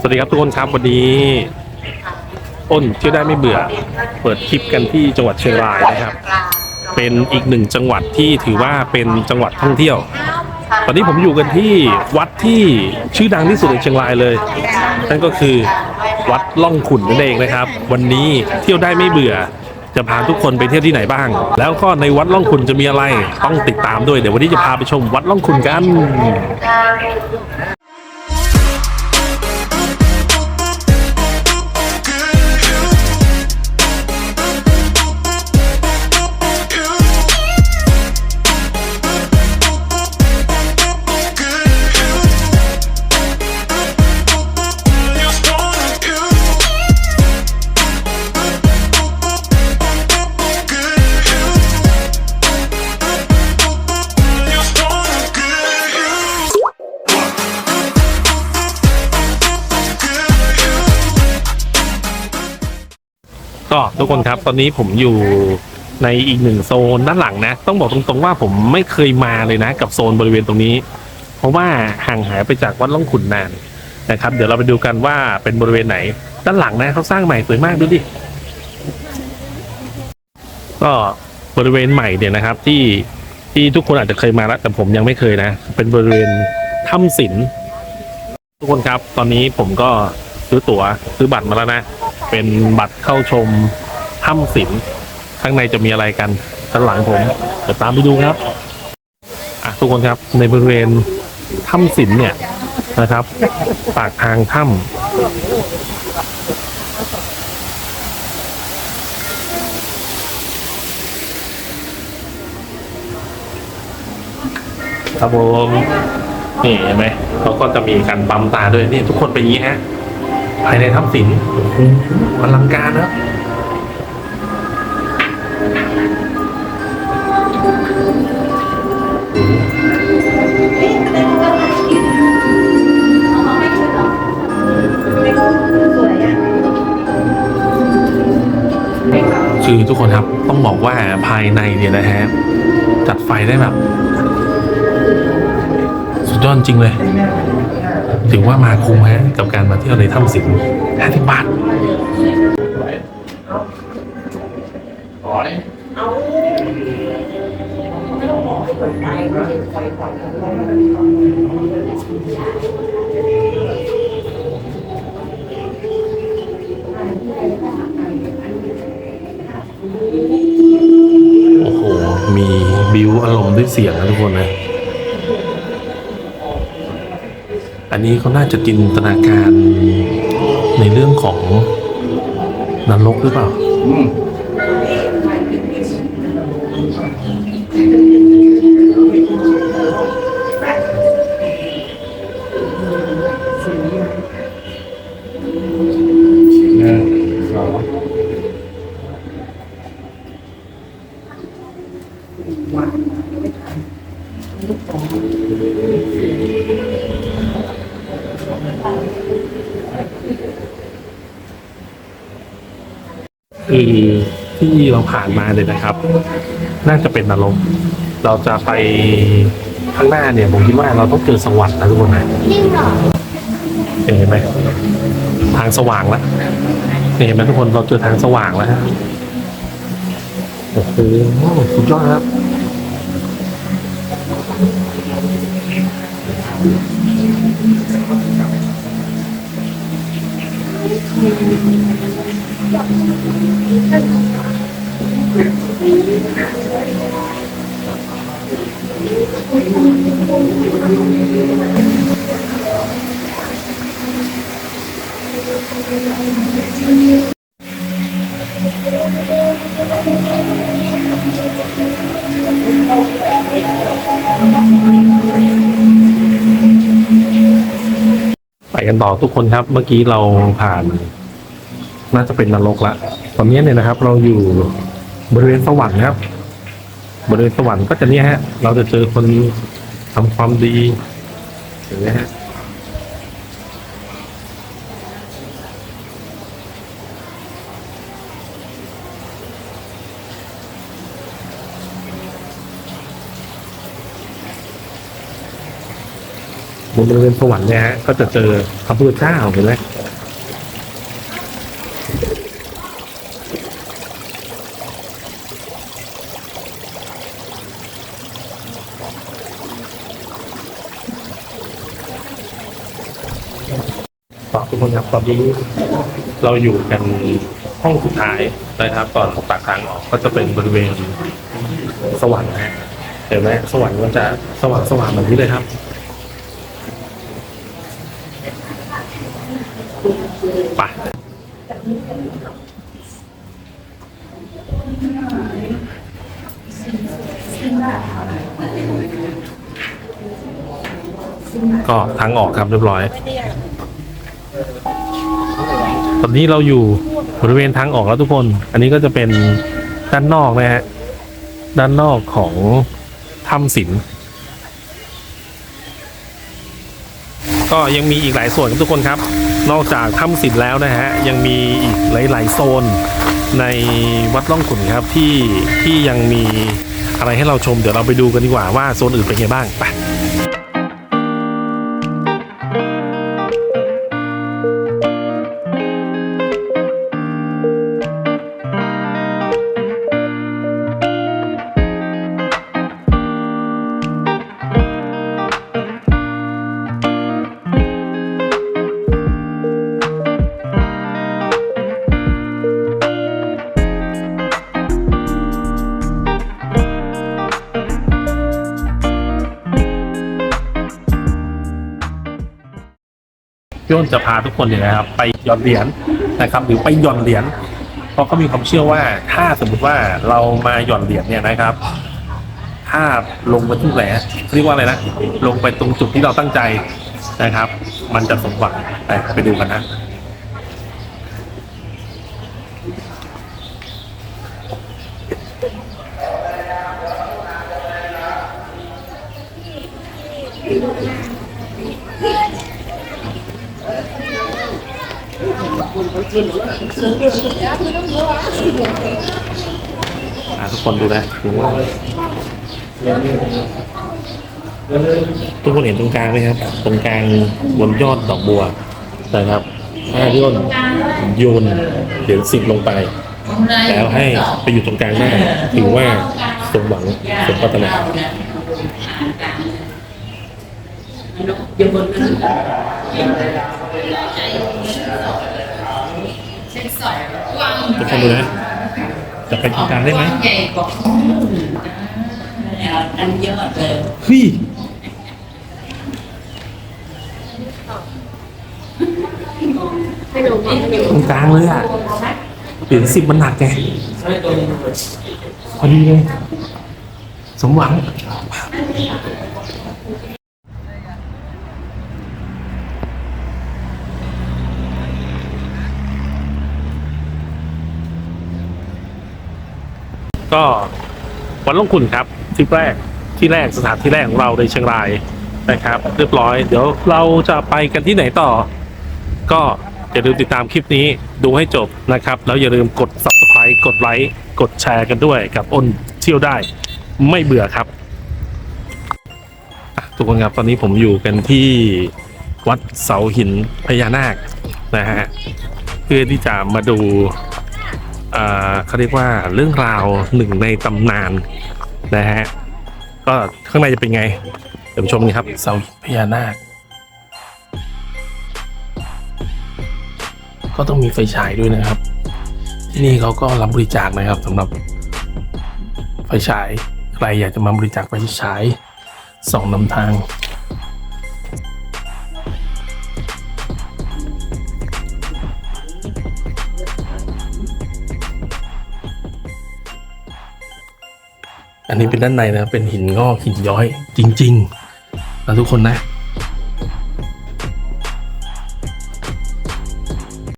สวัสดีครับทุกคนครับวันนี้อ้นเที่ยวได้ไม่เบื่อ เปิดคลิปกันที่จังหวัดเชียงรายนะครับ เป็นอีกหนึ่งจังหวัดที่ถือว่าเป็นจังหวัดท่องเที่ยว ตอนนี้ผมอยู่กันที่วัดที่ชื่อดังที่สุดในเชียงรายเลย นั่นก็คือวัดล่องขุนนั่นเองนะครับ วันนี้เที่ยวได้ไม่เบื่อ จะพาทุกคนไปเที่ยวที่ไหนบ้าง แล้วก็ในวัดล่องขุนจะมีอะไรต้องติดตามด้วยเดี๋ยววันนี้จะพาไปชมวัดล่องขุนกัน ก็ทุกคนครับ ตอนนี้ผมอยู่ในอีกหนึ่งโซนด้านหลังนะ ต้องบอกตรงๆว่าผมไม่เคยมาเลยนะ กับโซนบริเวณตรงนี้ เพราะว่าห่างหายไปจากวัดล่องขุนนานนะครับ เดี๋ยวเราไปดูกันว่าเป็นบริเวณไหน ด้านหลังนะเขาสร้างใหม่สวยมากดูดิก็บริเวณใหม่เนี่ยนะครับ ที่ที่ทุกคนอาจจะเคยมาแล้วแต่ผมยังไม่เคยนะ เป็นบริเวณถ้ำศิลทุกคนครับ ตอนนี้ผมก็ซื้อตั๋วซื้อบัตรมาแล้วนะ เป็นบัตรเข้าชมถ้ำศิลป์ข้างในจะมีอะไรกันด้านหลังผมเดี๋ยวตามไปดูครับอะทุกคนครับในบริเวณถ้ำศิลป์เนี่ยนะครับ ปากทางถ้ำครับผมนี่เห็นไหมเขาก็จะมีการปั๊มตาด้วยนี่ทุกคนเป็นอย่างนี้ฮะ ภายในถ้ำศิลป์โอ้โหอลังการนะคือทุกคนครับต้องบอกว่าภายในเนี่ยนะฮะจัดไฟได้แบบ สุดยอดจริงเลย ถือว่ามาคุ้มฮะกับการมาเที่ยวในถ้ำสิงห้าสิบบาทโอ้โห มีบิวอารมณ์ด้วยเสียงนะทุกคนนะ อันนี้เขาน่าจะจินตนาการในเรื่องของนรกหรือเปล่า คือที่เราผ่านมาเลยนะครับ น่าจะเป็นนรกเราจะไปข้างหน้าเนี่ยผมคิดว่าเราต้องเจอสวรรค์นะทุกคนนะเห็นไหมทางสว่างแล้วเห็นไหมทุกคนเราเจอทางสว่างแล้วฮะโอ้โหสุดยอดครับ ไป กันต่อทุกคนครับ เมื่อกี้เราผ่าน น่าจะเป็นนรกละตอนนี้เนี่ยนะครับ เราอยู่บริเวณสวรรค์ครับ บริเวณสวรรค์ก็จะเนี่ยฮะ เราจะเจอคนทำความดีเห็นไหมฮะ บริเวณสวรรค์เนี่ยฮะก็จะเจอพระพุทธเจ้าเห็นไหมขอบคุณครับตอนนี้เราอยู่กันห้องสุดท้ายนะครับก่อนตากทางออกก็จะเป็นบริเวณสวรรค์นะเห็นไหมสวรรค์ก็จะสว่างสว่างแบบนี้เลยครับ ก็ทางออกครับเรียบร้อย ตอนนี้เราอยู่บริเวณทางออกแล้วทุกคน อันนี้ก็จะเป็นด้านนอกนะฮะ ด้านนอกของถ้ำศิลป์ก็ยังมีอีกหลายส่วนครับทุกคนครับ นอกจากถ้ำศิลป์แล้วนะฮะ ยังมีอีกหลาย ๆ โซนในวัดล่องขุนครับที่ที่ยังมีอะไรให้เราชมเดี๋ยวเราไปดูกันดีกว่าว่าโซนอื่นเป็นไงบ้างไป จะพาทุกคนเนี่ยนะครับ ไปหย่อนเหรียญนะครับ หรือไปหย่อนเหรียญเพราะเขามีความเชื่อว่าถ้าสมมติว่าเรามาหย่อนเหรียญเนี่ยนะครับ ถ้าลงไปที่ไหนเรียกว่าอะไรนะลงไปตรงจุดที่เราตั้งใจนะครับ มันจะสมหวังไปไปดูกันนะ อ่าทุกคนดูนะดูว่าทุกคนเห็นตรงกลางไหมครับ ตรงกลางบนยอดดอกบัวนะครับถ้าพี่นโยนเหรียญสิบลงไป แล้วให้ไปอยู่ตรงกลางได้ถือว่าสมหวังสมปรารถนา ทุกคนดูนะจะไปตรงกลางได้ไหมใหญ่กว่าอันยอะเลยเฮ้ยตรงกลางเลยอะเหรียญสิบมันหนักไงพอดีเลย สมหวัง ก็วัดล่องขุนครับทริปแรกที่แรกสถานที่แรกของเราในเชียงรายนะครับ เรียบร้อย เดี๋ยวเราจะไปกันที่ไหนต่อ ก็อย่าลืมติดตามคลิปนี้ดูให้จบนะครับ แล้วอย่าลืมกด subscribe กดไลค์กดแชร์กันด้วยกับอ้นเที่ยวได้ ไม่เบื่อครับทุกคนครับตอนนี้ผมอยู่กันที่วัดเสาหินพญานาคนะฮะเพื่อที่จะมาดู เขาเรียกว่าเรื่องราวหนึ่งในตำนานนะฮะก็ข้างในจะเป็นไงเดี๋ยวชมกันครับเสาพญานาค ก็ต้องมีไฟฉายด้วยนะครับ ที่นี่เขาก็รับบริจาคนะครับสำหรับไฟฉายใครอยากจะมาบริจาคไฟฉายส่องนำทาง อันนี้เป็นด้านในนะเป็นหินงอกหินย้อยจริงๆนะทุกคนนะ